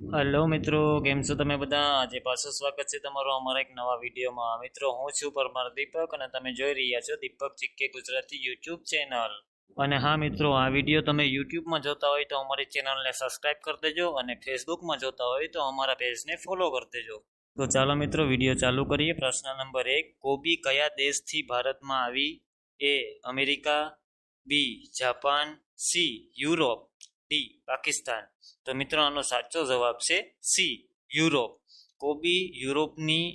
Hello મિત્રો, કેમ છો તમે બધા? આજે પાછું સ્વાગત છે તમારું અમારા એક નવા વિડીયોમાં. મિત્રો, હું છું પરમાર દીપક અને તમે જોઈ રહ્યા છો દીપક ચિક્કે ગુજરાતી યુટ્યુબ ચેનલ. અને હા મિત્રો, આ વીડિયો તમે યુટ્યુબમાં જોતા હોય તો અમારી ચેનલને સબસ્ક્રાઇબ કરી દેજો અને ફેસબુકમાં જોતા હોય તો અમારા પેજને ફોલો કરી દેજો. તો ચાલો મિત્રો, વીડિયો ચાલુ કરીએ. પ્રશ્ન નંબર એક, કોબી કયા દેશથી ભારતમાં આવી? A, America, B, Japan, C, Europe? D Pakistan. તો મિત્રો, આનો સાચો જવાબ છે સી યુરોપ. કોબી યુરોપની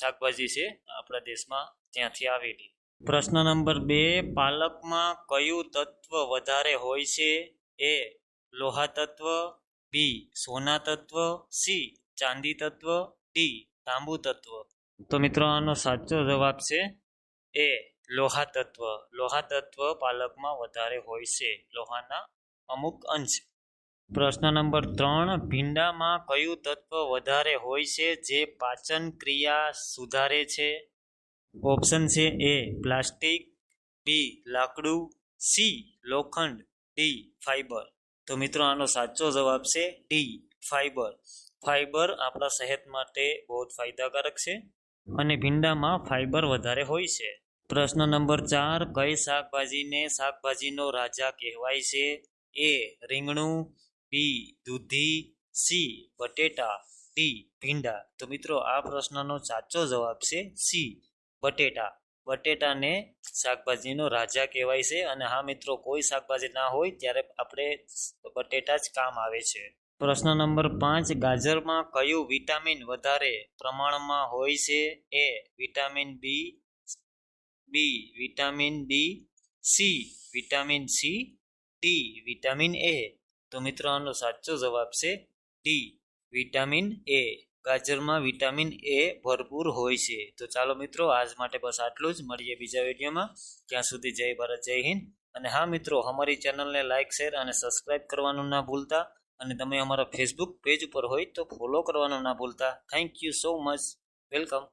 શાકભાજી છે આપણા દેશમાં ત્યાંથી આવેલી. પ્રશ્ન નંબર બે, પાલકમાં કયું તત્વ વધારે હોય છે? એ લોહા તત્વ બી સોના તત્વ સી ચાંદી તત્વ ડી તાંબુ તત્વ. તો મિત્રો, આનો સાચો જવાબ છે એ લોહા તત્વ. લોહા તત્વ પાલકમાં વધારે હોય છે, લોહાના અમુક અંશ. પ્રશ્ન નંબર ત્રણ, ભીંડામાં કયું તત્વ વધારે હોય છે જે પાચન ક્રિયા સુધારે છે? ઓપ્શન છે એ, પ્લાસ્ટિક, બી, લાકડું, સી, લોખંડ, ડી, ફાઈબર. તો મિત્રો આનો સાચો જવાબ છે ડી, ફાઈબર. ફાઈબર આપણા સેહત માટે બહુ ફાયદાકારક છે અને ભીંડામાં ફાઈબર વધારે હોય છે. પ્રશ્ન નંબર ચાર, કઈ શાકભાજીને શાકભાજીનો રાજા કહેવાય છે? એ રીંગણું, બી દૂધી, સી બટેટા, ડી ભીંડા. તો મિત્રો, આ પ્રશ્નનો સાચો જવાબ છે સી બટેટા. બટેટાને શાકભાજીનો રાજા કહેવાય છે અને હા મિત્રો, કોઈ શાકભાજી ના હોય ત્યારે આપણે બટેટા જ કામ આવે છે. પ્રશ્ન નંબર પાંચ, ગાજરમાં કયું વિટામિન વધારે પ્રમાણમાં હોય છે? A vitamin B B vitamin D, C vitamin C D vitamin A તો મિત્રો, આનો સાચો જવાબ છે ડી વિટામિન એ ગાજરમાં વિટામિન એ ભરપૂર હોય છે. તો ચાલો મિત્રો, આજ માટે બસ આટલું જ. મળીએ બીજા વિડીયોમાં. ત્યાં સુધી જય ભારત, જય હિન્દ. અને હા મિત્રો, અમારી ચેનલને લાઇક શેર અને સબસ્ક્રાઇબ કરવાનું ના ભૂલતા. અને તમે અમારા ફેસબુક પેજ ઉપર હોય તો ફોલો કરવાનું ના ભૂલતા. Thank you so much welcome